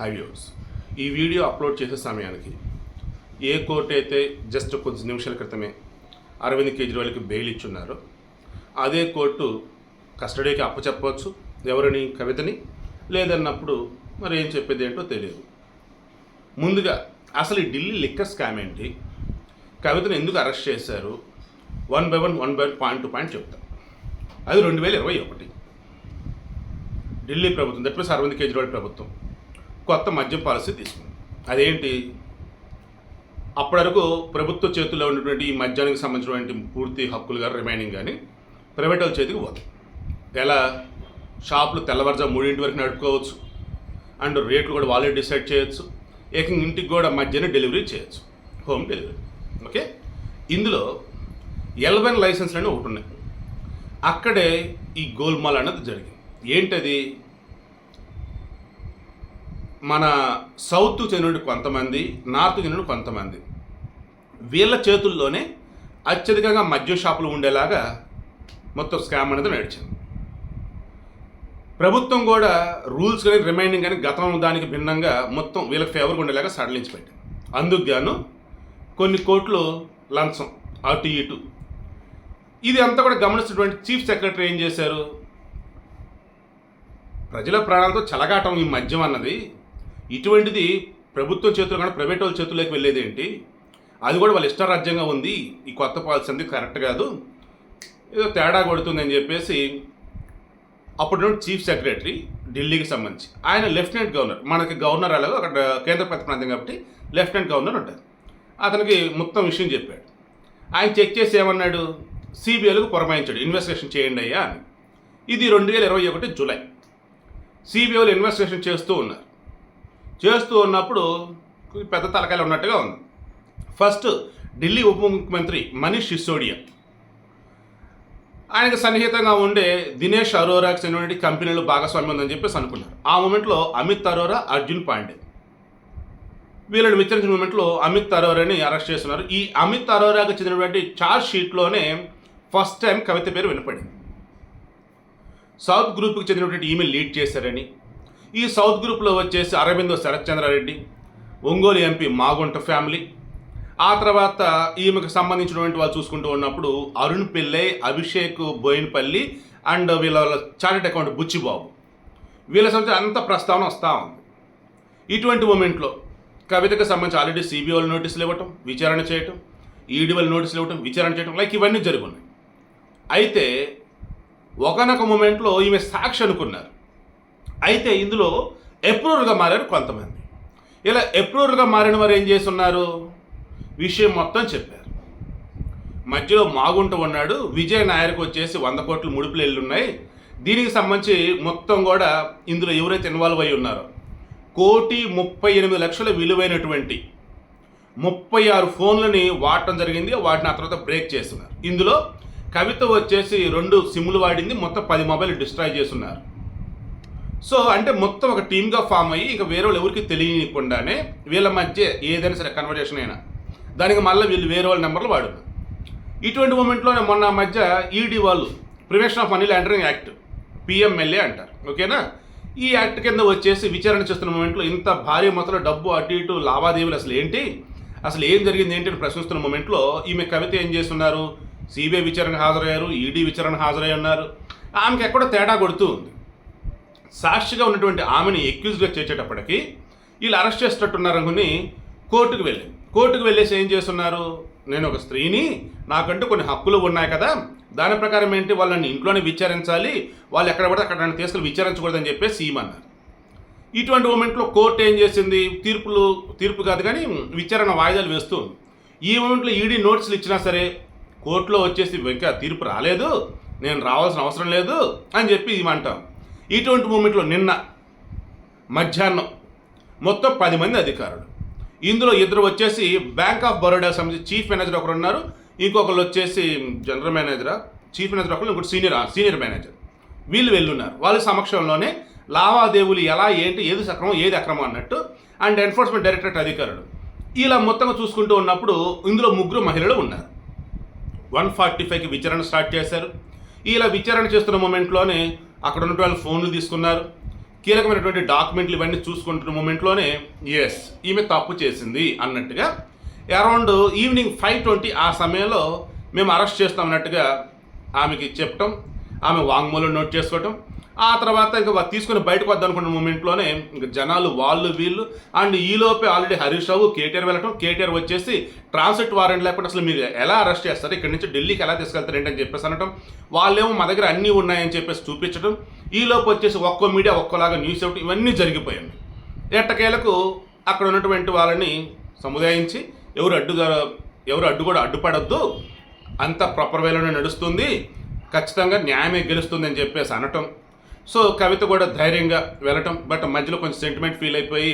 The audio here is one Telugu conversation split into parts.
హైవ్యూస్ ఈ వీడియో అప్లోడ్ చేసే సమయానికి ఏ కోర్టు అయితే జస్ట్ కొద్ది నిమిషాల క్రితమే అరవింద్ కేజ్రీవాల్కి బెయిల్ ఇచ్చున్నారో అదే కోర్టు కస్టడీకి అప్పచెప్పవచ్చు ఎవరిని కవితని లేదన్నప్పుడు మరి ఏం చెప్పేది ఏంటో తెలియదు. ముందుగా అసలు ఈ ఢిల్లీ లిక్కర్ స్కామ్ ఏంటి? కవితను ఎందుకు అరెస్ట్ చేశారు? One by one one by point to point చెప్తా. అది రెండు వేల ఇరవై ఒకటి. ఢిల్లీ ప్రభుత్వం దట్ మీన్స్ అరవింద్ కేజ్రీవాల్ ప్రభుత్వం. కొత్త మద్యం పాలసీ తీసుకుంది. అదేంటి? అప్పటి వరకు ప్రభుత్వ చేతుల్లో ఉన్నటువంటి ఈ మద్యానికి సంబంధించినటువంటి పూర్తి హక్కులు కానీ రిమైనింగ్ కానీ ప్రైవేట్ వాళ్ళ చేతికి పోతాయి. ఎలా? షాపులు తెల్లవారుజాము మూడింటి వరకు నడుపుకోవచ్చు. అండ్ రేట్లు కూడా వాళ్ళే డిసైడ్ చేయొచ్చు. ఏకంగా ఇంటికి కూడా మధ్యనే డెలివరీ చేయొచ్చు. Home delivery. ఓకే? ఇందులో ఎల్వెన్ లైసెన్స్లు అనేవి ఒకటి ఉన్నాయి. అక్కడే ఈ గోల్మాల్ అన్నది జరిగింది. ఏంటది? మన సౌత్ చెందిన కొంతమంది నార్త్ చెందిన కొంతమంది. వీళ్ళ చేతుల్లోనే అత్యధికంగా మద్య షాపులు ఉండేలాగా మొత్తం స్కామ్ అనేది నడిచింది. ప్రభుత్వం కూడా రూల్స్ కానీ రిమైండింగ్ కానీ గతం దానికి భిన్నంగా మొత్తం వీళ్ళకి ఫేవర్గా ఉండేలాగా సడలించి పెట్టింది అందుకు గాను కొన్ని కోట్లు లంచం అటు ఇటు. ఇది అంతా కూడా గమనిస్తున్నటువంటి చీఫ్ సెక్రటరీ ఏం చేశారు? ప్రజల ప్రాణాలతో చలగాటం ఈ మద్యం అన్నది ఇటువంటిది ప్రభుత్వం చేతులు కానీ ప్రైవేట్ వాళ్ళ చేతుల్లోకి వెళ్ళేది ఏంటి? అది కూడా వాళ్ళ ఇష్టరాజ్యంగా ఉంది. ఈ కొత్త పాలసీ అనేది కరెక్ట్ కాదు. ఏదో తేడా కొడుతుందని చెప్పేసి అప్పుడు చీఫ్ సెక్రటరీ ఢిల్లీకి సంబంధించి. ఆయన లెఫ్టినెంట్ గవర్నర్. మనకి గవర్నర్ అలాగో అక్కడ కేంద్ర ప్రభుత్వ ప్రాంతం కాబట్టి లెఫ్టినెంట్ గవర్నర్ ఉంటుంది అతనికి మొత్తం విషయం చెప్పాడు. ఆయన చెక్ చేసి ఏమన్నాడు? సిబిఐలకు పురమాయించాడు. ఇన్వెస్టిగేషన్ చేయండి అయ్యా అని. ఇది రెండు వేల ఇరవై ఒకటి జూలై. సిబిఐలు ఇన్వెస్టిగేషన్ చేస్తూ ఉన్నారు. చేస్తూ ఉన్నప్పుడు పెద్ద తలకాయలు ఉన్నట్టుగా ఉంది. ఫస్ట్ ఢిల్లీ ఉప ముఖ్యమంత్రి మనీష్ సిసోడియా. ఆయనకు సన్నిహితంగా ఉండే దినేష్ అరోరాకి చెందినటువంటి కంపెనీలు భాగస్వామ్యం ఉందని చెప్పేసి అనుకున్నారు. ఆ మూమెంట్లో అమిత్ అరోరా అర్జున్ పాండే. వీళ్ళని విచారించిన మూమెంట్లో అమిత్ అరోరాని అరెస్ట్ చేస్తున్నారు. ఈ అమిత్ అరోరాకి చెందినటువంటి చార్జ్ షీట్లోనే ఫస్ట్ టైం కవిత పేరు వినపడింది. సౌత్ గ్రూప్కి చెందినటువంటి ఈమెయిల్ లీడ్ చేశారని ఈ సౌత్ గ్రూప్లో వచ్చేసి అరవిందో శరత్ చంద్రారెడ్డి ఒంగోలు ఎంపీ మాగుంట ఫ్యామిలీ. ఆ తర్వాత ఈమెకు సంబంధించినటువంటి వాళ్ళు చూసుకుంటూ ఉన్నప్పుడు అరుణ్ పిల్లై అభిషేక్ బోయినపల్లి అండ్ వీళ్ళ చార్టెడ్ అకౌంట్ బుచ్చిబాబు. వీళ్ళ సంబంధించి అంత ప్రస్తావన వస్తూ ఉంది. ఇటువంటి మూమెంట్లో కవితకు సంబంధించి ఆల్రెడీ సిబిఐలు నోటీసులు ఇవ్వటం విచారణ చేయటం ఈడీవల్ నోటీసులు ఇవ్వటం విచారణ చేయటం లైక్ ఇవన్నీ జరుగున్నాయి. అయితే ఒకనొక మూమెంట్లో ఈమె సాక్షి అనుకున్నారు. అయితే ఇందులో అప్రూవర్గా మారారు కొంతమంది. ఇలా అప్రూవర్గా మారిన వారు ఏం చేస్తున్నారు? విషయం మొత్తం చెప్పారు. మధ్యలో మాగుంట ఉన్నాడు. విజయ్ నాయర్కి వచ్చేసి వంద కోట్లు ముడుపులు ఎల్లున్నాయి దీనికి సంబంధించి మొత్తం కూడా ఇందులో ఎవరైతే ఇన్వాల్వ్ అయి ఉన్నారో కోటి ముప్పై ఎనిమిది లక్షల విలువైనటువంటి ముప్పై ఆరు ఫోన్లని వాడటం జరిగింది. వాటిని ఆ తర్వాత బ్రేక్ చేస్తున్నారు. ఇందులో కవిత వచ్చేసి రెండు సిమ్లు వాడింది. మొత్తం పది మొబైల్ డిస్ట్రాయ్ చేస్తున్నారు. సో అంటే మొత్తం ఒక టీమ్గా ఫామ్ అయ్యి ఇంకా వేరే వాళ్ళు ఎవరికి తెలియకుండానే వీళ్ళ మధ్య ఏదైనా సరే కన్వర్జేషన్ అయినా. దానికి మళ్ళీ వీళ్ళు వేరే వాళ్ళ నెంబర్లు వాడున్నారు ఇటువంటి మూమెంట్లోనే మొన్న మధ్య ఈడీ వాళ్ళు prevention of money laundering act PMLA అంటారు. ఓకేనా ఈ యాక్ట్ కింద వచ్చేసి విచారణ చేస్తున్న మూమెంట్లో ఇంత భారీ మొత్తంలో డబ్బు అటు ఇటు లావాదేవీలు అసలు ఏంటి? అసలు ఏం జరిగింది ఏంటి అని ప్రశ్నిస్తున్న మూమెంట్లో ఈమె కవిత ఏం చేస్తున్నారు? సిబిఐ విచారణకు హాజరయ్యారు ఈడీ విచారణకు హాజరై ఉన్నారు ఆమెకి ఎక్కడో తేడా కొడుతూ ఉంది. సాక్షిగా ఉన్నటువంటి ఆమెని ఎక్యూజ్గా చేర్చేటప్పటికి వీళ్ళు అరెస్ట్ చేసేటట్టున్నారు అనుకుని కోర్టుకు వెళ్ళి కోర్టుకు వెళ్ళేసి ఏం చేస్తున్నారు? నేను ఒక స్త్రీని నాకంటూ కొన్ని హక్కులు ఉన్నాయి కదా దాని ప్రకారం ఏంటి? వాళ్ళని ఇంట్లోనే విచారించాలి వాళ్ళు ఎక్కడ పడితే అక్కడ నన్ను తీసుకుని విచారించకూడదని చెప్పేసి సీమన్నారు ఇటువంటి మూమెంట్లో కోర్టు ఏం చేసింది? తీర్పులు తీర్పు కాదు కానీ విచారణ వాయిదాలు వేస్తూ ఈ మూమెంట్లో ఈడీ నోటీసులు ఇచ్చినా సరే కోర్టులో వచ్చేసి ఇంకా తీర్పు రాలేదు నేను రావాల్సిన అవసరం లేదు అని చెప్పి ఇమంటాం ఇటువంటి మూమెంట్లో నిన్న మధ్యాహ్నం మొత్తం పది మంది అధికారులు. ఇందులో ఇద్దరు వచ్చేసి బ్యాంక్ ఆఫ్ బరోడా సంబంధించి చీఫ్ మేనేజర్ ఒకరు ఉన్నారు. ఇంకొకరు వచ్చేసి జనరల్ మేనేజర్ చీఫ్ మేనేజర్ ఒకరు ఇంకోటి సీనియర్ సీనియర్ మేనేజర్ వీళ్ళు వెళ్ళున్నారు. వాళ్ళ సమక్షంలోనే లావాదేవీలు ఎలా ఏంటి ఏది సక్రమం ఏది అక్రమం అన్నట్టు అండ్ ఎన్ఫోర్స్మెంట్ డైరెక్టరేట్ అధికారులు. ఇలా మొత్తంగా చూసుకుంటూ ఉన్నప్పుడు ఇందులో ముగ్గురు మహిళలు ఉన్నారు. వన్ ఫార్టీ ఫైవ్కి విచారణ స్టార్ట్ చేశారు. ఇలా విచారణ చేస్తున్న మూమెంట్లోనే అక్కడ ఉన్నటువంటి వాళ్ళు ఫోన్లు తీసుకున్నారు. కీలకమైనటువంటి డాక్యుమెంట్లు ఇవన్నీ చూసుకుంటున్న మూమెంట్లోనే ఎస్ ఈమె తప్పు చేసింది అన్నట్టుగా అరౌండ్ ఈవినింగ్ ఫైవ్ ట్వంటీ ఆ సమయంలో మేము అరెస్ట్ చేస్తాం అన్నట్టుగా ఆమెకి చెప్పటం ఆమె వాంగ్మూలం నోట్ చేసుకోవటం. ఆ తర్వాత ఇంకా తీసుకుని బయటకు వద్దాం అనుకున్న మూమెంట్లోనే ఇంకా జనాలు వాళ్ళు వీళ్ళు అండ్ ఈలోపే ఆల్రెడీ హరీష్ రావు కేటీఆర్ వెళ్ళటం కేటీఆర్ వచ్చేసి ట్రాన్సిట్ వారెంట్ లేకుండా అసలు మీరు ఎలా అరెస్ట్ చేస్తారు? ఇక్కడి నుంచి ఢిల్లీకి ఎలా తీసుకెళ్తారు ఏంటని చెప్పేసి అనటం వాళ్ళేమో మా దగ్గర అన్నీ ఉన్నాయని చెప్పేసి చూపించడం ఈలోపు వచ్చేసి ఒక్కో మీడియా ఒక్కోలాగా న్యూస్ ఇవ్వటం ఇవన్నీ జరిగిపోయాయి. ఎట్టకేలకు అక్కడ ఉన్నటువంటి వాళ్ళని సముదాయించి ఎవరు అడ్డుగా ఎవరు అడ్డు కూడా అడ్డుపడద్దు అంత ప్రాపర్ వేలోనే నడుస్తుంది ఖచ్చితంగా న్యాయమే గెలుస్తుంది అని చెప్పేసి అనటం సో కవిత కూడా ధైర్యంగా వెళ్ళటం బట్ మధ్యలో కొంచెం సెంటిమెంట్ ఫీల్ అయిపోయి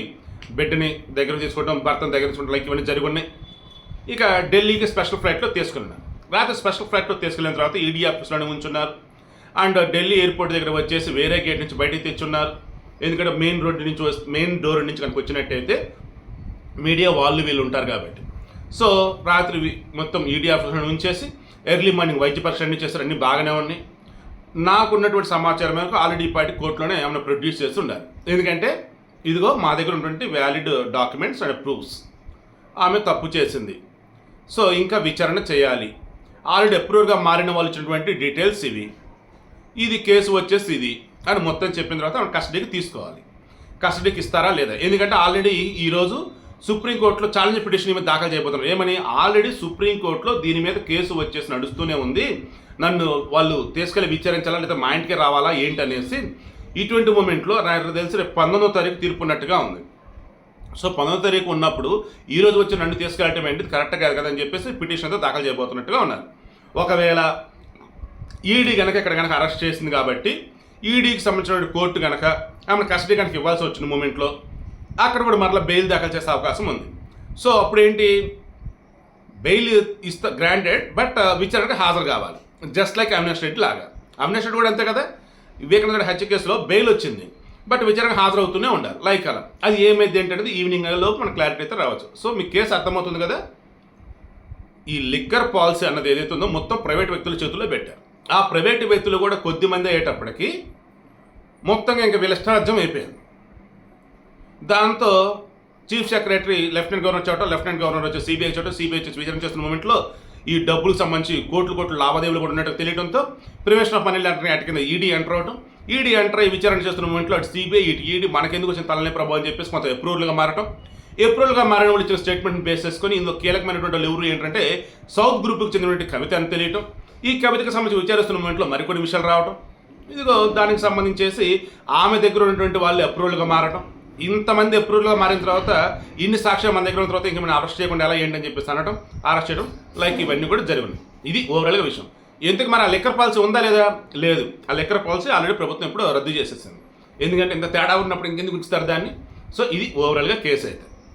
బిడ్డని దగ్గర తీసుకోవడం భర్తను దగ్గర తీసుకోవడం లైక్ ఇవన్నీ జరిగి ఉన్నాయి ఇక ఢిల్లీకి స్పెషల్ ఫ్లైట్లో తీసుకెళ్ళినారు రాత్రి స్పెషల్ ఫ్లైట్లో తీసుకెళ్ళిన తర్వాత ఈడీ ఆఫీస్లోనే ఉంచున్నారు. అండ్ ఢిల్లీ ఎయిర్పోర్ట్ దగ్గర వచ్చేసి వేరే గేట్ నుంచి బయటికి తెచ్చున్నారు. ఎందుకంటే మెయిన్ రోడ్డు నుంచి వస్తే మెయిన్ డోర్ నుంచి కనుక వచ్చినట్టయితే మీడియా వాళ్ళు వీళ్ళు ఉంటారు కాబట్టి. సో రాత్రి మొత్తం ఈడీ ఆఫీస్లో ఉంచేసి ఎర్లీ మార్నింగ్ వైద్య పరీక్ష అన్ని చేస్తారు అన్నీ బాగానే ఉన్నాయి. నాకున్నటువంటి సమాచారం మేరకు ఆల్రెడీ ఈ పార్టీ కోర్టులోనే ఏమైనా ప్రొడ్యూస్ చేసి ఎందుకంటే ఇదిగో మా దగ్గర ఉన్నటువంటి వ్యాలిడ్ డాక్యుమెంట్స్ అండ్ ప్రూఫ్స్ ఆమె తప్పు చేసింది. సో ఇంకా విచారణ చేయాలి. ఆల్రెడీ అప్రూవర్గా మారిన వాళ్ళు ఇచ్చినటువంటి డీటెయిల్స్ ఇవి. ఇది కేసు వచ్చేసి ఇది అని మొత్తం చెప్పిన తర్వాత ఆమె కస్టడీకి తీసుకోవాలి. కస్టడీకి ఇస్తారా లేదా? ఎందుకంటే ఆల్రెడీ ఈరోజు సుప్రీంకోర్టులో ఛాలెంజ్ పిటిషన్ మీద దాఖలు చేయబోతున్నారు. ఏమని? ఆల్రెడీ సుప్రీంకోర్టులో దీని మీద కేసు వచ్చేసి నడుస్తూనే ఉంది. నన్ను వాళ్ళు తీసుకెళ్ళి విచారించాలా లేదా మా ఇంటికి రావాలా ఏంటి అనేసి ఇటువంటి మూమెంట్లో నాకు తెలిసి రేపు పంతొమ్మిదో తారీఖు తీర్పు ఉన్నట్టుగా ఉంది. సో పంతొమ్మిదో తారీఖు ఉన్నప్పుడు ఈ రోజు వచ్చి నన్ను తీసుకెళ్ళటం ఏంటి కరెక్ట్ కాదు కదా అని చెప్పేసి పిటిషన్ అయితే దాఖలు చేయబోతున్నట్టుగా ఉన్నారు. ఒకవేళ ఈడీ కనుక ఇక్కడ కనుక అరెస్ట్ చేసింది కాబట్టి ఈడీకి సంబంధించిన కోర్టు కనుక ఆమెను కస్టడీ కనుక ఇవ్వాల్సి వచ్చిన మూమెంట్లో అక్కడ కూడా మరలా బెయిల్ దాఖలు చేసే అవకాశం ఉంది. సో అప్పుడు ఏంటి బెయిల్ ఇస్తా గ్రాంటెడ్ బట్ విచారణకు హాజరు కావాలి. జస్ట్ లైక్ అవినాష్ రెడ్డి లాగా. అవినాష్ రెడ్డి కూడా అంతే కదా? వివేకానంద రెడ్డి హత్య కేసులో బెయిల్ వచ్చింది. బట్ విచారణకు హాజరవుతూనే ఉండాలి. లైక్ అలా. అది ఏమైంది ఏంటంటే ఈవినింగ్ లోపు మనకు క్లారిటీ అయితే రావచ్చు. సో మీ కేసు అర్థమవుతుంది కదా? ఈ లిక్కర్ పాలసీ అన్నది ఏదైతే ఉందో మొత్తం ప్రైవేట్ వ్యక్తుల చేతుల్లో పెట్టారు. ఆ ప్రైవేట్ వ్యక్తులు కూడా కొద్ది మంది అయ్యేటప్పటికి మొత్తంగా ఇంకా వీళ్ళ అయిపోయింది. దాంతో చీఫ్ సెక్రటరీ లెఫ్టినెంట్ గవర్నర్ చోట లెఫ్టినెంట్ గవర్నర్ వచ్చి సిబిఐ చోట సిబిఐ వచ్చి విచారణ చేస్తున్న మూమెంట్లో ఈ డబ్బులకు సంబంధించి కోట్లు కోట్లు లావాదేవీలు కూడా ఉన్నట్టు తెలియడంతో prevention of money laundering act కింద ఈడీ ఎంటర్ అవడం ఈడీ ఎంటర్ అయ్యి విచారణ చేస్తున్న మూమెంట్లో అటు సిబిఐ ఇటు ఈడీ మనకెందుకు వచ్చిన తలనే ప్రభావం అని చెప్పేసి కొంత అప్రూవల్గా మారటం. ఎప్రూవల్గా మారిన వాళ్ళు ఇచ్చిన స్టేట్మెంట్ బేస్ చేసుకొని ఇందులో కీలకమైనటువంటి వాళ్ళు ఎవరు ఏంటంటే సౌత్ గ్రూప్కి చెందినటువంటి కవిత అని తెలియటం. ఈ కవితకు సంబంధించి విచారిస్తున్న మూమెంట్లో మరికొన్ని విషయాలు రావటం. ఇదిగో దానికి సంబంధించేసి ఆమె దగ్గర ఉన్నటువంటి వాళ్ళు అప్రూవల్గా మారటం. ఇంతమంది అప్రూవల్గా మారిన తర్వాత ఇన్ని సాక్ష్యాలు మన దగ్గర ఉన్న తర్వాత ఇంకా మనం అరెస్ట్ చేయకుండా ఎలా ఏంటి అని చెప్పేసి అనడం అరెస్ట్ చేయడం లైక్ ఇవన్నీ కూడా జరిగినాయి ఇది ఓవరాల్గా విషయం. ఎందుకు మరి ఆ లెక్కర్ పాలసీ ఉందా లేదా? లేదు. ఆ లెక్కర్ పాలసీ ఆల్రెడీ ప్రభుత్వం ఇప్పుడు రద్దు చేసేసింది. ఎందుకంటే ఇంత తేడా ఉన్నప్పుడు ఇంకెందుకు ఉంచుతారు దాన్ని? సో ఇది ఓవరాల్గా కేసు అయితే.